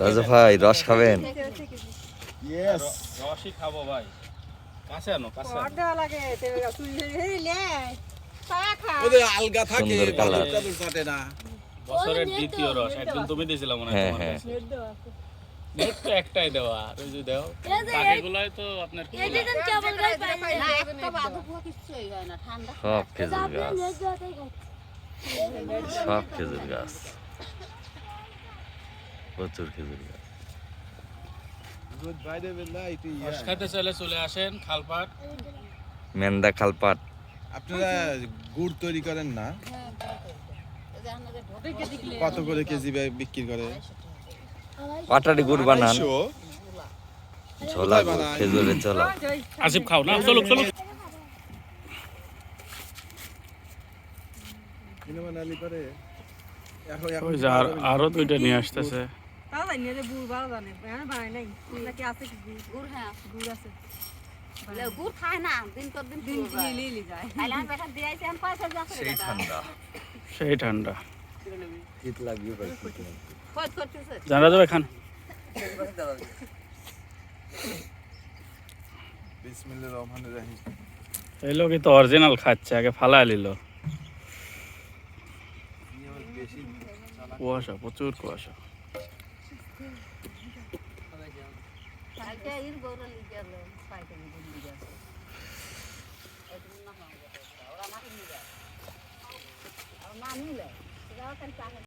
রাজু ভাই রস খাবেন? রসই খাব ভাই। কাছে আনো কাছে লাগে ওদের আলগা থাকে কাটে না। বছরের দ্বিতীয় রস একদিন তুমি দিয়েছিলাম মনে হয় হ্যাঁ, তোমার হ্যাঁ। কাছে। নেট তো একটাই দেওয়া আর ওই যে দাও বাকিগুলাই তো আপনার কি? সব খেজুর গাছ। সব খেজুর গাছ। প্রচুর খেজুর গাছ। চলে আসেন খালপাট। মেন্দা খালপাট। আপনারা গুড় তৈরি করেন না? কত করে কেজি বিক্রি করে? পাটারি গুড় বানান। ছোলা? খেজুরের ছোলা আসিফ খাও না? চলো চলো কিনে বানালি করে এখন এখন ওই যে আর- আরও দুইটা নিয়ে আসতেছে। তাও জানি না যে গুড় ভালো জানে। হ্যাঁ বানাই নাই? নাকি আছে কি গুড়? গুড় হ্যাঁ গুড় আছে। গুড় খায় না দিন কর দিন দিন দিন কিনে লিলি যায়। খাইলে আমি বেটা দিয়েছি আমি পয়সা যাচ্ছে সেই ঠান্ডা। সেই ঠান্ডা। শীত করতেছে। জানা যাবে খান বিসমিল্লাহির রহমানির রহিম। এই লোকই তো অরিজিনাল খাচ্ছে আগে ফালা লিল কুয়াশা প্রচুর কুয়াশা। ওরা